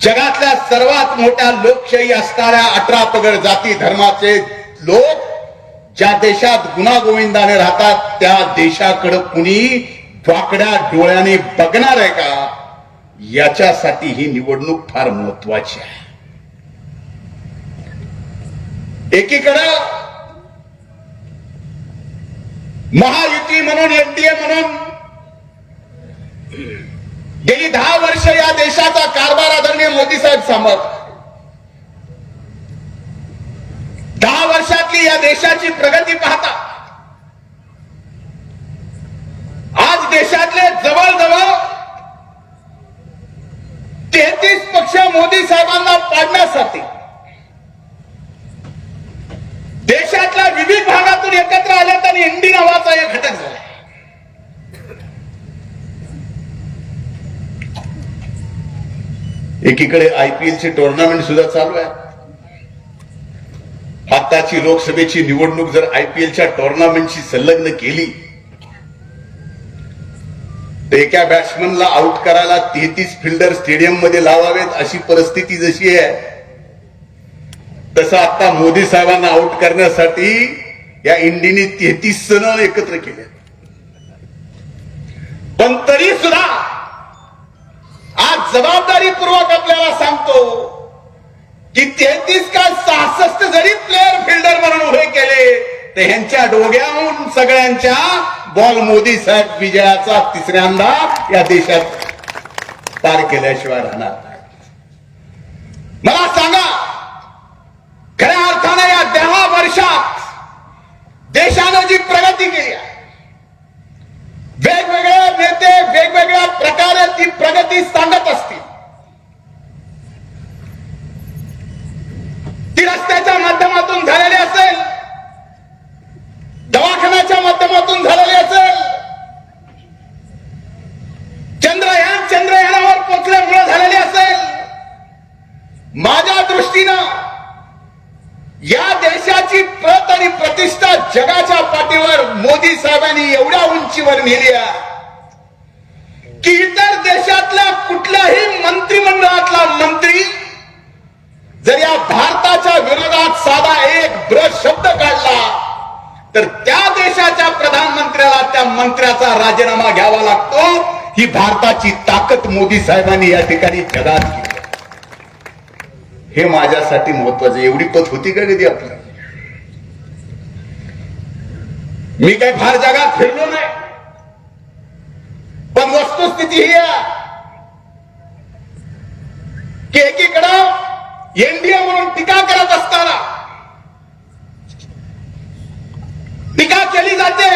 जगातल्या सर्वात मोठ्या लोकशाही असणाऱ्या अठरा पगड जाती धर्माचे लोक ज्या देशात गुणागोविंदाने राहतात त्या देशाकडे कुणी वाकड्या डोळ्याने बघणार आहे का? याच्यासाठी ही निवडणूक फार महत्वाची आहे. एकीकडं महायुती म्हणून एनडीए म्हणून गेली दहा वर्ष या देशाचा कारभार आदरणीय मोदी साहेब सांभाळतात दहा वर्षातली या देशाची प्रगती पाहता. आज देशातले जवळजवळ तेहतीस पक्ष मोदी साहेबांना पाडण्यासाठी देशातल्या विविध भागातून एकत्र आले आणि इंडी नावाचा एक घटक झाला. एकीकडे आयपीएलची टुर्नामेंट सुद्धा चालू आहे. आताची लोकसभेची निवडणूक जर आयपीएलच्या टुर्नामेंटशी संलग्न केली तर एका बॅट्समनला आउट करायला तेहतीस फिल्डर स्टेडियममध्ये लावावेत अशी परिस्थिती जशी आहे तसं आता मोदी साहेबांना आउट करण्यासाठी या इंडीने तेहतीस जण एकत्र केले पण तरी सुद्धा जबाबदारीपूर्वक आपल्याला सांगतो की तेहतीस काय सहासष्ट जरी प्लेअर फिल्डर म्हणून उभे केले तर ह्यांच्या डोग्याहून सगळ्यांच्या बॉल मोदी साहेब विजयाचा तिसऱ्यांदा या देशात पार केल्याशिवाय राहणार मला सांगा खऱ्या अर्थाने या दहा वर्षात देशानं जी प्रगती केली आहे वेगवेगळे नेते वेगवेगळ्या प्रकारे ती प्रगती सांगत असतील. ती रस्त्याच्या माध्यमातून झालेली असेल. दवाखान्याच्या माध्यमातून झालेली असेल चंद्रयान चंद्रयानावर पोचल्यामुळे झालेली असेल माझ्या दृष्टीनं या देशाची प्रत आणि प्रतिष्ठा जगाच्या पाठीवर मोदी साहेबांनी एवढ्या उंचीवर नेली आहे. की इतर देशातल्या कुठल्याही मंत्रिमंडळातला मंत्री जर या भारताच्या विरोधात साधा एक ब्रश शब्द काढला तर त्या देशाच्या प्रधानमंत्र्याला त्या मंत्र्याचा राजीनामा घ्यावा लागतो. ही भारताची ताकद मोदी साहेबांनी या ठिकाणी जगात केली हे माझ्यासाठी महत्वाचं एवढी पत होती का कधी आपली? मी काही फार जगात फिरलो नाही. पण वस्तुस्थिती ही आहे. की एकीकडं एनडीए म्हणून टीका करत असताना टीका केली जाते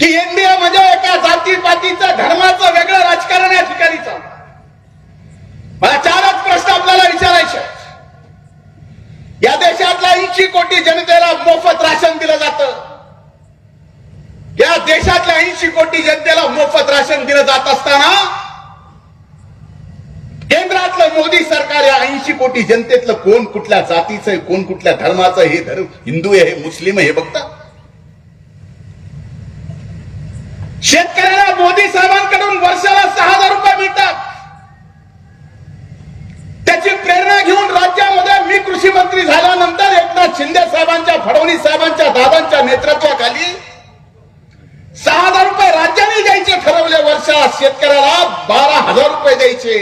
की एनडीए म्हणजे एका जातीपातीचं धर्माचं वेगळं राजकारण या ठिकाणी चालू आहे. मला चारच प्रश्न आपल्याला विचारायचे आहेत. या देशातल्या ऐंशी कोटी जनतेला मोफत राशन दिलं जातं या देशातल्या भारतीय जनतेला मोफत राशन दिलं जात असताना केंद्रातलं मोदी सरकार या ऐंशी कोटी जनतेतलं कोण कुठल्या जातीचं आहे कोण कुठल्या धर्माचं हे धर्म हिंदू आहे हे मुस्लिम आहे हे बघता. शेतकऱ्याला मोदी साहेबांकडून वर्षाला सहा हजार रुपये मिळतात. त्याची प्रेरणा घेऊन राज्यामध्ये मी कृषी मंत्री झाल्यानंतर एकनाथ शिंदे साहेबांच्या फडणवीस साहेबांच्या दादांच्या नेतृत्वाखाली सहा हजार रुपये राज्याने द्यायचे ठरवले वर्षात. शेतकऱ्याला बारा हजार रुपये द्यायचे.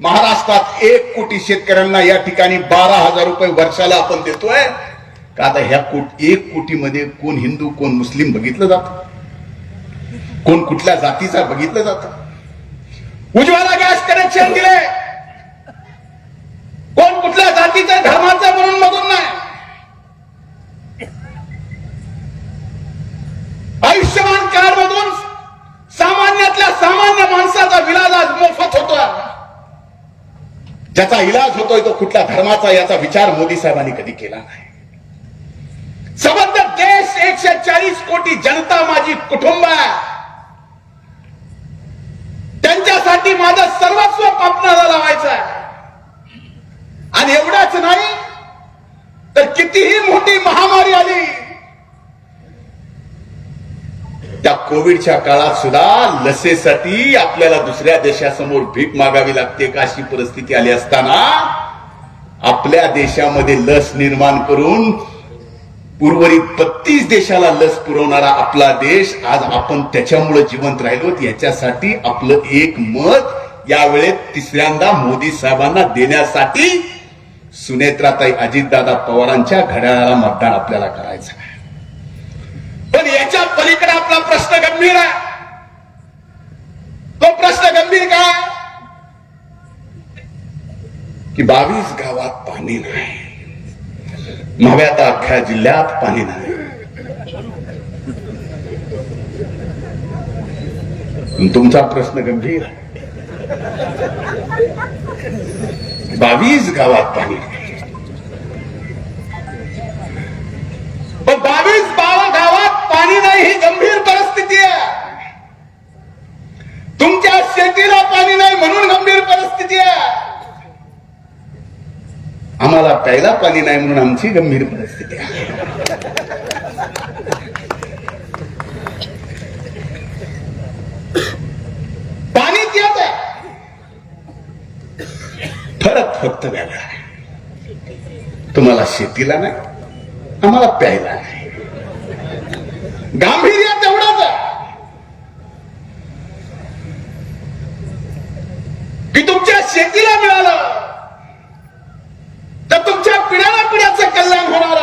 महाराष्ट्रात एक कोटी शेतकऱ्यांना या ठिकाणी बारा हजार रुपये वर्षाला आपण देतोय. का आता ह्या कोट एक कोटीमध्ये कोण हिंदू कोण मुस्लिम बघितलं जात? कोण कुठल्या जातीचा बघितलं जात? उज्ज्वला गॅस कनेक्शन दिले कोण कुठल्या जातीचा धर्माचा म्हणून मधून नाही? आयुष्यमान मोफत होतोय. ज्याचा इलाज होतोय तो कुठल्या धर्माचा याचा विचार मोदी साहेबांनी कधी केला नाही. सबंध देश एकशे चाळीस कोटी जनता माझी कुटुंब आहे. त्यांच्यासाठी माझं सर्वस्व पापणाला लावायचं आहे. आणि एवढंच नाही तर कितीही मोठी महामारी आली त्या कोविडच्या काळात सुद्धा लसेसाठी आपल्याला दुसऱ्या देशासमोर भीक मागावी लागते का अशी परिस्थिती आली असताना आपल्या देशामध्ये लस निर्माण करून उर्वरित बत्तीस देशाला लस पुरवणारा आपला देश आज आपण त्याच्यामुळे जिवंत राहिलो. याच्यासाठी आपलं एक मत यावेळेत तिसऱ्यांदा मोदी साहेबांना देण्यासाठी सुनेत्राताई अजितदादा पवारांच्या घड्याळाला मतदान आपल्याला करायचं आहे. पण याच्या पलीकडे आपला प्रश्न गंभीर आहे. तो प्रश्न गंभीर काय की बावीस गावात पाणी नाही. नव्यात अख्ख्या जिल्ह्यात पाणी नाही. तुमचा प्रश्न गंभीर आहे. बावीस गावात पाणी नाही. परिस्थिती आहे. आम्हाला प्यायला पाणी नाही म्हणून आमची गंभीर परिस्थिती आहे. पाणी तेच आहे. फरक फक्त वेगळा आहे. तुम्हाला शेतीला नाही आम्हाला प्यायला नाही. गांभीर तेवढंच आहे की तुमच्या शेतीला मिळालं. तर तुमच्या पिढ्याला पिढ्याचं कल्याण होणार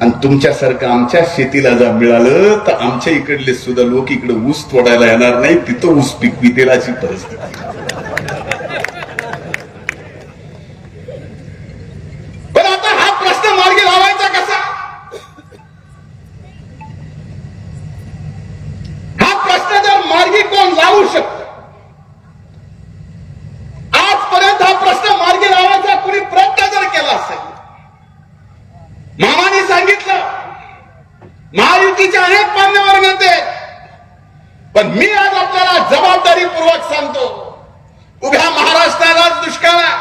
आणि तुमच्यासारखं आमच्या शेतीला जर मिळालं तर आमच्या इकडले सुद्धा लोक इकडे ऊस तोडायला येणार नाही तिथं ऊस पिकवितेलाची परिस्थिती पण आता हा प्रश्न मार्गी लावायचा कसा हा प्रश्न जर मार्गी कोण लावू शकतो आजपर्यंत हा प्रश्न मार्गी लावायचा कुणी प्रयत्न जर केला असेल मामाने सांगितलं महायुतीचे अनेक मान्यवर नेते पण मी आज आपल्याला जबाबदारीपूर्वक सांगतो उभ्या महाराष्ट्राला दुष्काळ आहे.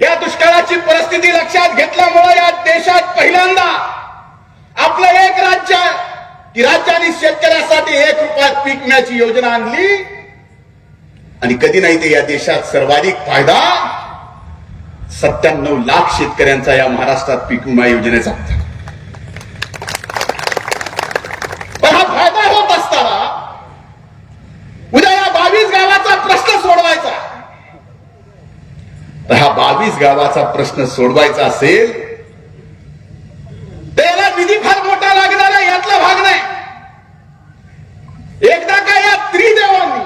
या दुष्काळाची परिस्थिती लक्षात घेतल्यामुळे या देशात पहिल्यांदा आपलं एक राज्य आहे की राज्याने शेतकऱ्यासाठी एक रुपयात पीक विम्याची योजना आणली. आणि कधी नाही ते या देशात सर्वाधिक फायदा सत्त्याण्णव लाख शेतकऱ्यांचा या महाराष्ट्रात पीक विमा योजनेचा होता. पण हा फायदा होत असताना उद्या या बावीस गावाचा प्रश्न सोडवायचा तर हा बावीस गावाचा प्रश्न सोडवायचा असेल त्याला निधी फार मोठा लागणार आहे यातला भाग नाही. एकदा का या त्रिदेवांनी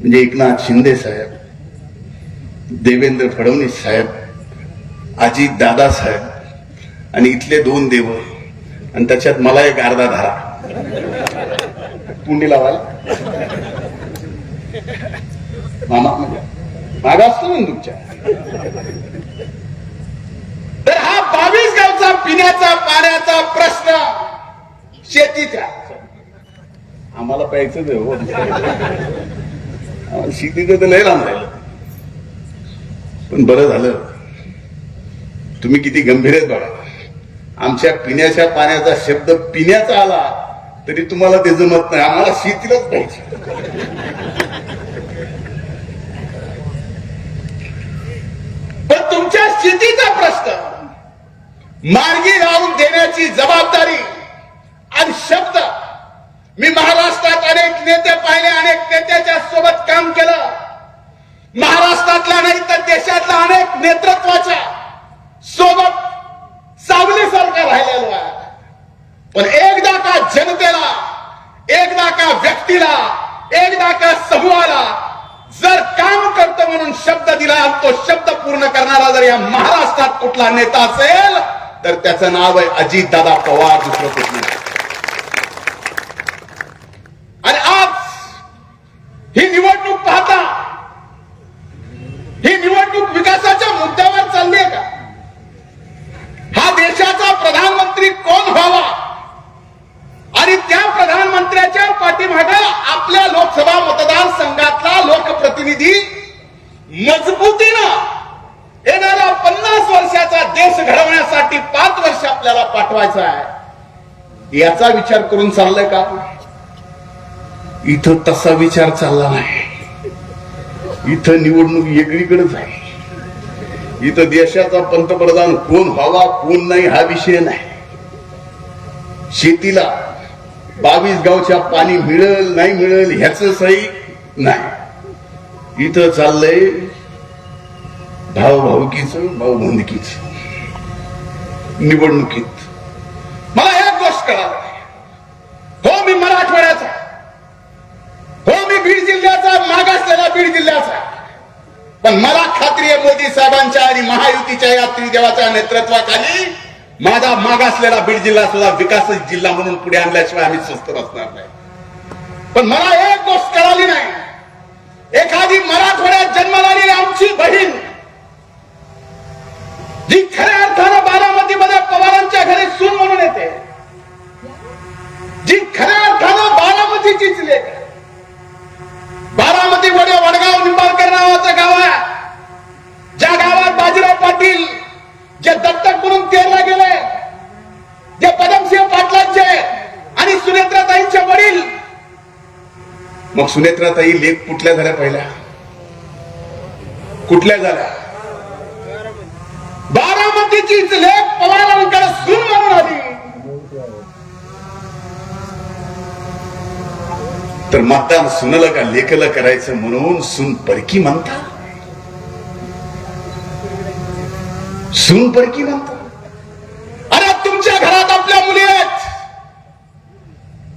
म्हणजे एकनाथ शिंदे साहेब देवेंद्र फडणवीस साहेब अजित दादा साहेब आणि इथले दोन देव आणि त्याच्यात मला एक अर्धा धारा. पुंडी लावाल मामा. भाग असतो ना तुमच्या. तर हा बावीस गावचा पिण्याचा पाण्याचा प्रश्न शेतीचा आम्हाला प्यायचं हो. शेतीचं तर लय लांब राहिलं पण बरं झालं. तुम्ही किती गंभीर आहेत बघा आमच्या पिण्याच्या पाण्याचा शब्द पिण्याचा आला तरी तुम्हाला ते जमत नाही. आम्हाला शेतीलाच पाहिजे पण तुमच्या शेतीचा मार्गी लावून देण्याची जबाबदारी आणि शब्द. मी महाराष्ट्रात अनेक नेते पाहिले अनेक नेत्याच्या सोबत काम केलं. महाराष्ट्रातल्या नाही तर देशातल्या अनेक नेतृत्वाच्या सोबत सावलीसारखं राहिलेलो आहे. पण एकदा का जनतेला एकदा का व्यक्तीला एकदा का समूहाला जर काम करतो म्हणून शब्द दिला तो शब्द पूर्ण करणारा जर या महाराष्ट्रात कुठला नेता असेल तर त्याचं नाव आहे अजितदादा पवार दुसरं कुठलं आणि आज ही निवडणूक पाहता ही निवडणूक विकासाच्या मुद्द्यावर चालली आहे का हा देशाचा प्रधानमंत्री कोण व्हावा आणि त्या प्रधानमंत्र्याच्या पाठीमागे आपल्या लोकसभा मतदारसंघातला लोकप्रतिनिधी मजबूतीनं येणाऱ्या पन्नास वर्ष वर्षाचा देश घडवण्यासाठी पाच वर्ष आपल्याला पाठवायचा आहे याचा विचार करून चाललंय का? इथं तसा विचार चालला नाही. इथं निवडणूक वेगळीकडेच आहे. इथं देशाचा पंतप्रधान कोण व्हावा कोण नाही हा विषय नाही. शेतीला बावीस गावच्या पाणी मिळेल नाही मिळेल ह्याच सही नाही. इथं चाललंय भाऊ भाऊकीच भाऊ बंदकीच निवडणुकीत मला एक गोष्ट कळाली हो मी मराठवाड्याचा. हो मी बीड जिल्ह्याचा मागासलेला बीड जिल्ह्याचा. पण मला खात्री आहे मोदी साहेबांच्या आणि महायुतीच्या या त्रिदेवाच्या नेतृत्वाखाली माझा मागासलेला बीड जिल्हा सुद्धा विकास जिल्हा म्हणून पुढे आणल्याशिवाय आम्ही स्वस्त बसणार नाही. पण मला एक गोष्ट कळाली नाही. एखादी मराठवाड्यात जन्मलेली आमची बहीण जी खऱ्या अर्थानं बारामतीमध्ये पवारांच्या घरी सून म्हणून येते जी खऱ्या अर्थानं बारामतीचीच लेख बारामती वडे वडगाव निंबाळकर नावाचं गाव आहे. ज्या गावात बाजीराव पाटील जे दत्तक म्हणून तेरला गेले जे पदमसिंह पाटलांचे आणि सुनेत्राताईंचे वडील. मग सुनेत्राताई लेख कुठल्या झाल्या पहिल्या? कुठल्या झाल्या? बारामतीचीच लेख पवारांकडे सून म्हणून आली तर मतदान सुनलं का लेखलं करायचं म्हणून सुन परकी म्हणता सून परकी म्हणता अरे तुमच्या घरात आपल्या मुली आहेत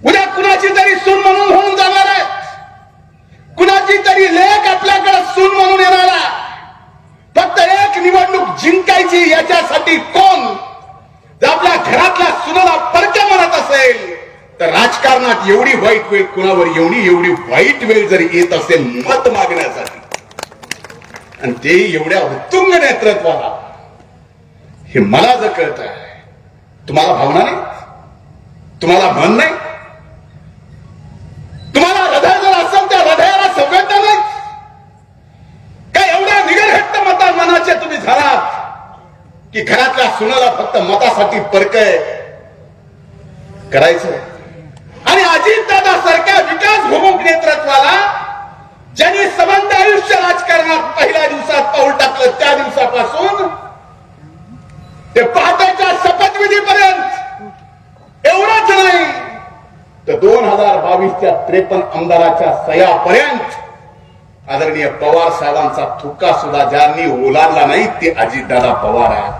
उद्या कुणाची तरी सून म्हणून होऊन जाणार आहेत कुणाची तरी लेख आपल्याकडे सून म्हणून येणार आहे फक्त एक निवडणूक जिंकायची याच्यासाठी कोण जर आपल्या घरातल्या सुनाला परक्या म्हणत असेल तर राजकारणात एवढी वाईट वेळ कुणावर एवढी एवढी वाईट वेळ जर येत असेल मत मागण्यासाठी आणि ते एवढ्या उत्तुंग नेतृत्वाला हे मला जर कळत आहे तुम्हाला भावना नाही? तुम्हाला मन नाही? तुम्हाला हृदय जर असेल त्या हृदयाला संवेदना नाही? काय एवढ्या निगरहट्ट मता मनाचे तुम्ही झालात की घरातल्या सुनाला फक्त मतासाठी परकय? करायचं आणि अजितदादा सारख्या विकास भूमुख नेतृत्वाला ज्यांनी सबंध आयुष्य राजकारणात पहिल्या दिवसात पाऊल टाकलं त्या दिवसापासून ते पाहताच्या शपथविधीपर्यंत एवढंच नाही. तर दोन हजार बावीसच्या त्रेपन्न आमदाराच्या सयापर्यंत आदरणीय पवार साहेबांचा थुक्का सुद्धा ज्यांनी ओलांडला नाही ते अजितदादा पवार आहेत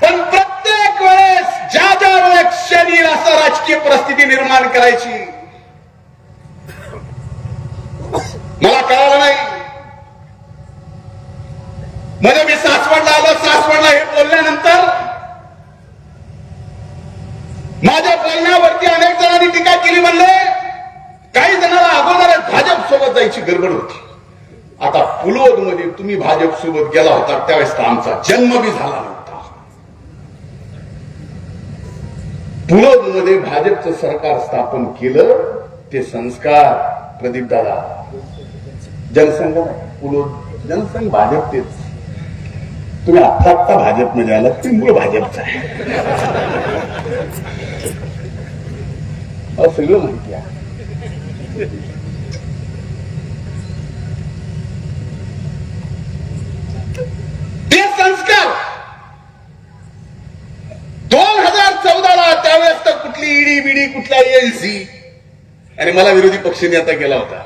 पण प्रत्येक वेळेस ज्या ज्या वेळेस क्षणी असं राजकीय परिस्थिती निर्माण करायची. मला कळालं नाही. म्हणजे मी सासवडला आलो सासवडला हे बोलल्यानंतर माझ्या बोलण्यावरती अनेक जणांनी टीका केली म्हणले काही जणांना अगोदर भाजप सोबत जायची गडबड होती. आता पुलोदमध्ये तुम्ही भाजप सोबत गेला होता त्यावेळेस आमचा जन्म बी झाला नव्हता पुलोद मध्ये भाजपचं सरकार स्थापन केलं ते संस्कार प्रदीप दादा. जनसंघ नाही, पुलोद जनसंघ भाजप तेच. तुम्ही आत्ता आत्ता भाजपमध्ये आला ते मूळ भाजपचं आहे. सगळं माहिती आहे ते संस्कार दोन हजार चौदाला त्यावेळेस तर कुठली ईडी कुठल्या एजन्सी आणि मला विरोधी पक्ष नेता केला होता.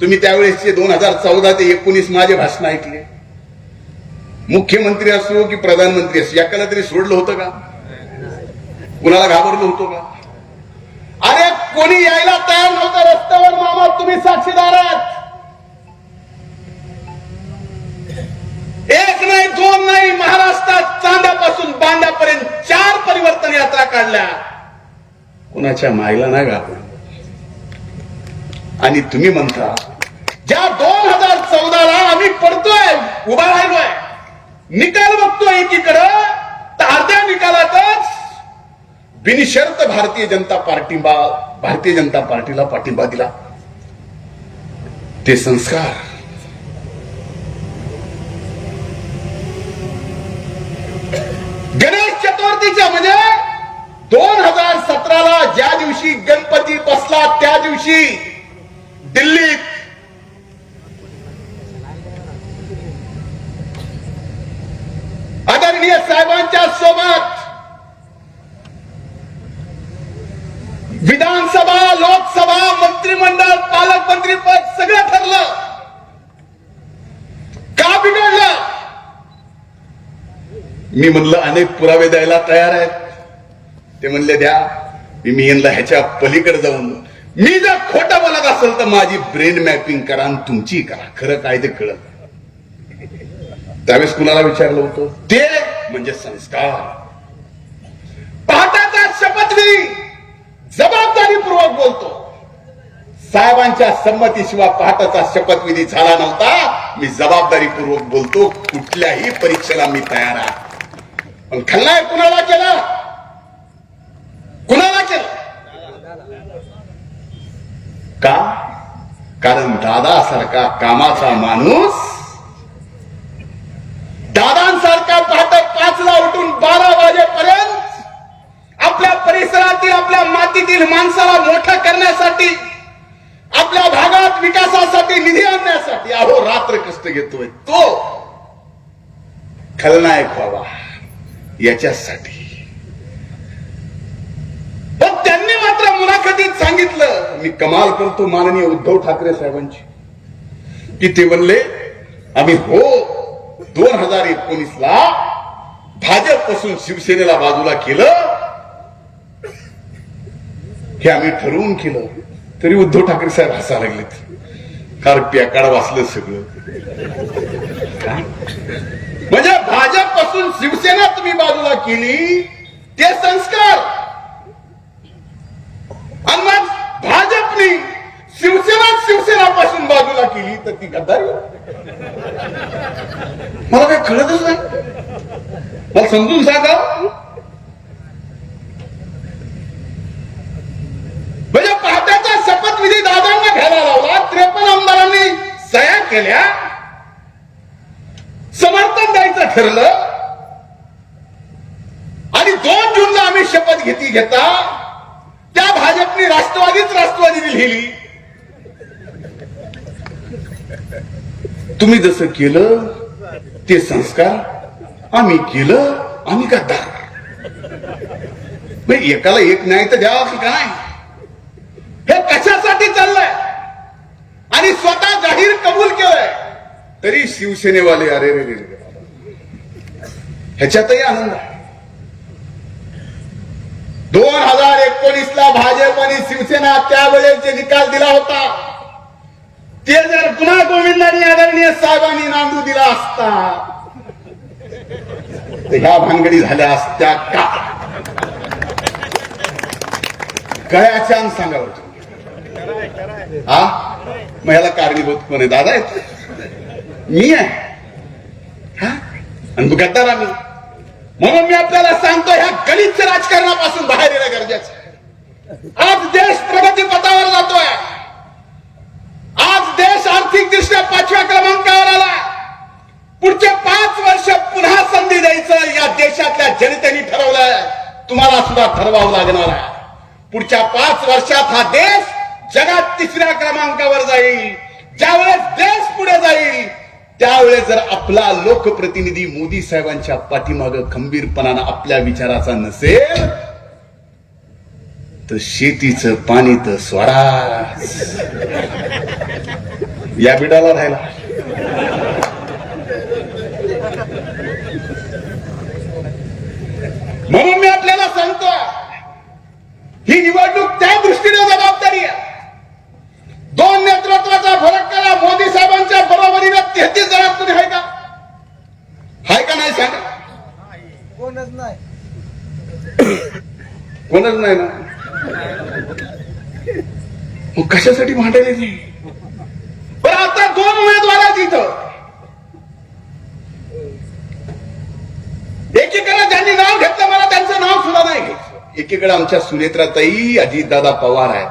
तुम्ही त्यावेळेसचे दोन हजार चौदा ते एकोणीस माझे भाषण ऐकले. मुख्यमंत्री असो की प्रधानमंत्री असो याकाला तरी सोडलं होतं का? कुणाला घाबरलो होतो का? अरे कोणी यायला तयार नव्हतं रस्त्यावर मामा तुम्ही साक्षीदार आहात. एक नाही दोन नाही महाराष्ट्रात चांद्यापासून बांद्यापर्यंत चार परिवर्तन यात्रा काढल्या. कुणाच्या मायला नाही घाबरलं आणि तुम्ही म्हणता ज्या दोन हजार चौदाला आम्ही पडतोय उभा राहिलोय निकाल बघतोय एकीकडं तर अर्ध्या निकालातच बिनशर्त भारतीय जनता पार्टीबा भारतीय जनता पार्टीला पाठिंबा दिला. ते संस्कार दिवशी गणपती बसला त्या दिवशी. दिल्लीत. आदरणीय साहेबांच्या सोबत. विधानसभा लोकसभा मंत्रिमंडळ पालकमंत्री पद सगळं ठरलं. का बिघडलं? मी म्हणलं अनेक पुरावे द्यायला तयार आहेत. ते म्हणले द्या. मी मी यांना ह्याच्या पलीकडे जाऊन मी जर खोटं बोलत असेल तर माझी ब्रेन मॅपिंग करा आणि तुमची करा. खरं काय ते कळत त्यावेळेस कुणाला विचारलं होतं? ते म्हणजे संस्कार. पहाटाचा शपथविधी जबाबदारीपूर्वक बोलतो. साहेबांच्या संमतीशिवाय पाहताचा शपथविधी झाला नव्हता. मी जबाबदारीपूर्वक बोलतो. कुठल्याही परीक्षेला मी तयार आहे. पण खल्लाय कुणाला केला? कुणाला केलं का? कारण दादासारखा कामाचा माणूस दादांसारखा पहाटे पाचला उठून बारा वाजेपर्यंत आपल्या परिसरातील आपल्या मातीतील माणसाला मोठं करण्यासाठी आपल्या भागात विकासासाठी निधी आणण्यासाठी अहो रात्र कष्ट घेतोय तो. खलनायक व्हावा. याच्यासाठी पण त्यांनी मात्र मुलाखतीत सांगितलं? मी कमाल करतो माननीय उद्धव ठाकरे साहेबांची. की ते म्हणले आम्ही हो दोन हजार एकोणीस ला भाजपपासून शिवसेनेला बाजूला केलं. हे आम्ही ठरवून केलं. तरी उद्धव ठाकरे साहेब हसा लागलेत. कारण प्याकाड वाचलं सगळं. म्हणजे भाजपपासून शिवसेना तुम्ही बाजूला केली ते संस्कार आणि मग भाजपनी शिवसेना शिवसेनापासून केली तर ती गद्दारी? मला काही कळतच नाही. मला समजून सांगा. म्हणजे पहाट्याचा शपथविधी दादांना घ्यायला लावला त्रेपन्न आमदारांनी सह्या केल्या. समर्थन द्यायचं ठरलं. आणि दोन जूनला आम्ही शपथ घेती घेता त्या भाजपने राष्ट्रवादीच राष्ट्रवादी लिहिली तुम्ही जसं केलं ते संस्कार आम्ही केलं आम्ही का एकाला एक नाही तर द्यावा की काय? हे कशासाठी चाललंय? आणि स्वतः जाहीर कबूल केलंय. तरी शिवसेनेवाले अरे रे रे ह्याच्यातही आनंद आहे. दोन हजार एकोणीस ला भाजप आणि शिवसेना त्यावेळेस जे निकाल दिला होता ते जर पुन्हा गोविंदांनी आदरणीय साहेबांनी नांदू दिला असता तर ह्या भानगडी झाल्या असत्या का? गळ्याच्या सांगावं हा? मग ह्याला कारणीभूत कोण आहे? दादा आहेत. मी आहे. हा? आणि गद्दार आम्ही म्हणून मी आपल्याला सांगतो ह्या गलिच्छ राजकारणापासून बाहेर येणं गरजेचं आहे. आज देश प्रगती पथावर जातोय आज देश आर्थिकदृष्ट्या पाचव्या क्रमांकावर आला. पुढचे पाच वर्ष पुन्हा संधी द्यायचं या देशातल्या जनतेने ठरवलंय. तुम्हाला सुद्धा ठरवावं लागणार आहे. पुढच्या पाच वर्षात हा देश जगात तिसऱ्या क्रमांकावर जाईल. ज्यावेळेस देश पुढे जाईल त्यावेळेस जर आपला लोकप्रतिनिधी मोदी साहेबांच्या पाठीमाग खंबीरपणानं आपल्या विचाराचा नसेल तर शेतीचं पाणी तर स्वराज. या बिडाला राहिला म्हणून मी आपल्याला सांगतो ही निवडणूक त्या दृष्टीने जबाबदारी आहे. दोन नेतृत्वाचा फरक करा मोदी साहेबांच्या बरोबरीने तेहतीस जणात तुम्ही आहे का? हाय का नाही सांगा? कोणच नाही. कोणच नाही ना? मग कशासाठी भांडायला ती पण आता दोन उमेदवार आहेत इथं एकीकडे ज्यांनी नाव घेतलं मला त्यांचं नाव सुद्धा नाही घ्यायचं एकीकडे आमच्या सुनेत्राताई अजितदादा पवार आहेत.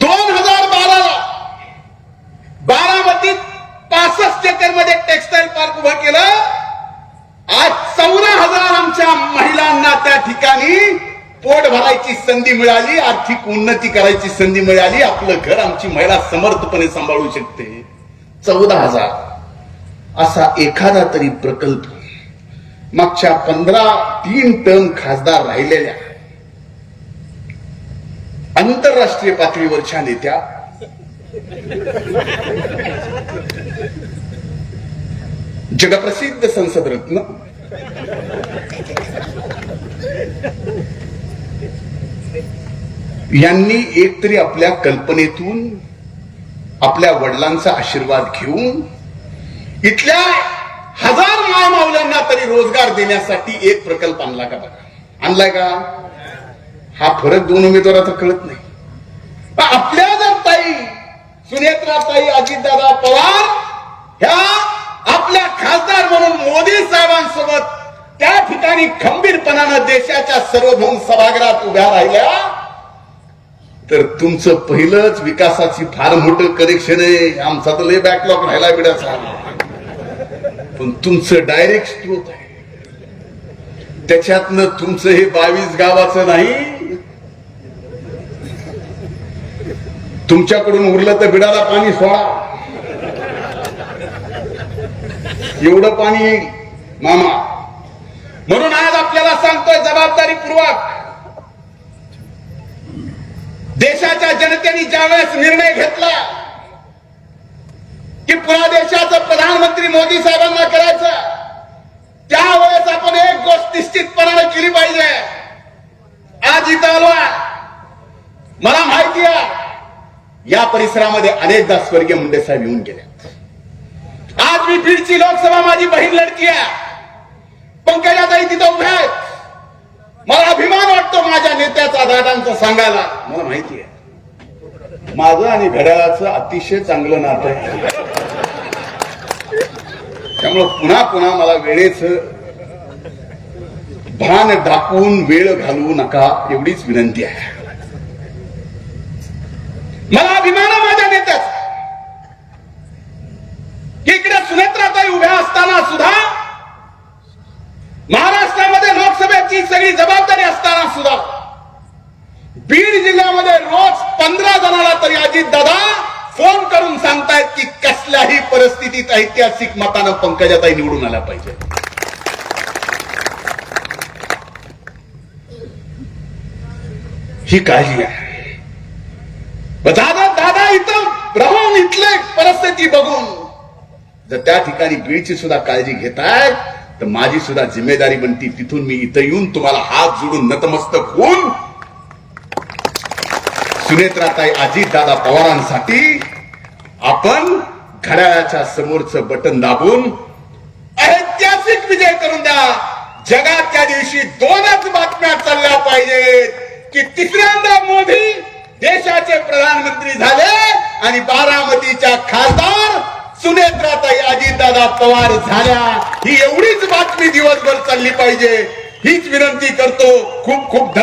दोन हजार बाराला बारामतीत पासष्ट एकरमध्ये टेक्सटाईल पार्क उभा केलं. आज चौदा हजार आमच्या महिलांना त्या ठिकाणी पोट भरायची संधी मिळाली आर्थिक उन्नती करायची संधी मिळाली. आपलं घर आमची महिला समर्थपणे सांभाळू शकते. चौदा हजार. असा एखादा तरी प्रकल्प मागच्या पंधरा तीन टर्म खासदार राहिलेल्या. आंतरराष्ट्रीय पातळीवरच्या नेत्या. जगप्रसिद्ध संसद रत्न. यांनी एकतरी आपल्या कल्पनेतून आपल्या वडिलांचा आशीर्वाद घेऊन इथल्या हजार मायमावल्यांना तरी रोजगार देण्यासाठी एक प्रकल्प आणला का बघा? आणलाय का? हा फरक दोन उमेदवाराचा कळत नाही. आपल्या जर ताई सुनेत्रा ताई अजितदादा पवार ह्या आपल्या खासदार म्हणून मोदी साहेबांसोबत त्या ठिकाणी खंबीरपणानं देशाच्या सर्वभौम सभागृहात उभ्या राहिल्या तर तुमचं पहिलंच विकासाची फार मोठं करेक्शन आहे. आमचा तर लय बॅकलॉग राहिला बिडाचा. पण तुमचं डायरेक्ट स्त्रोत आहे. त्याच्यातनं तुमचं हे बावीस गावाचं नाही. तुमच्याकडून उरलं तर बिडाला पाणी सोडा. एवढं पाणी येईल मामा. म्हणून आज आपल्याला सांगतोय जबाबदारी पूर्वक. देशाच्या जनतेने ज्यावेळेस निर्णय घेतला की पुन्हा देशाचं प्रधानमंत्री मोदी साहेबांना करायचं. त्यावेळेस आपण एक गोष्ट निश्चितपणाने केली पाहिजे. आज इथं आलो मला माहिती आहे या परिसरामध्ये अनेकदा स्वर्गीय मुंडे साहेब येऊन गेले. आज मी बीडची लोकसभा माझी बहीण लढती आहे. पंकजाताई तिथं उभ्या आहेत. मला अभिमान वाटतो माझ्या नेत्याचा दादांचा सांगायला. मला माहिती आहे. माझं आणि घड्याळाचं अतिशय चांगलं नातं आहे. त्यामुळं पुन्हा पुन्हा मला वेळेच भान दाखवून वेळ घालवू नका एवढीच विनंती आहे. मला अभिमान माझ्या नेत्याच. की इकडे सुनेत्राताई उभ्या असताना सुद्धा महाराष्ट्रामध्ये लोकसभेची सगळी जबाबदारी असताना सुद्धा बीड जिल्ह्यामध्ये रोज पंधरा जणाला तरी अजित दादा फोन करून सांगतायत की कसल्याही परिस्थितीत ऐतिहासिक मतानं पंकजाताई निवडून आल्या पाहिजे ही काळजी आहे दादा दादा इथं राहून इथले परिस्थिती बघून. जर त्या ठिकाणी बीडची सुद्धा काळजी घेताय तर माझी सुद्धा जिम्मेदारी बनती. तिथून मी इथं येऊन तुम्हाला हात जोडून नतमस्तक होऊन सुनेत्राताई अजितदादा पवारांसाठी आपण घड्याळाच्या समोरचं बटन दाबून ऐतिहासिक विजय करून द्या. जगात त्या दिवशी दोनच बातम्या चालल्या पाहिजेत. की तिसऱ्यांदा मोदी देशाचे प्रधानमंत्री झाले आणि बारामतीच्या खासदार सुनेत्राताई अजितदादा पवार झाल्या. ही एवढीच बातमी दिवसभर चालली पाहिजे. हीच विनंती करतो. खूप खूप धन्यवाद.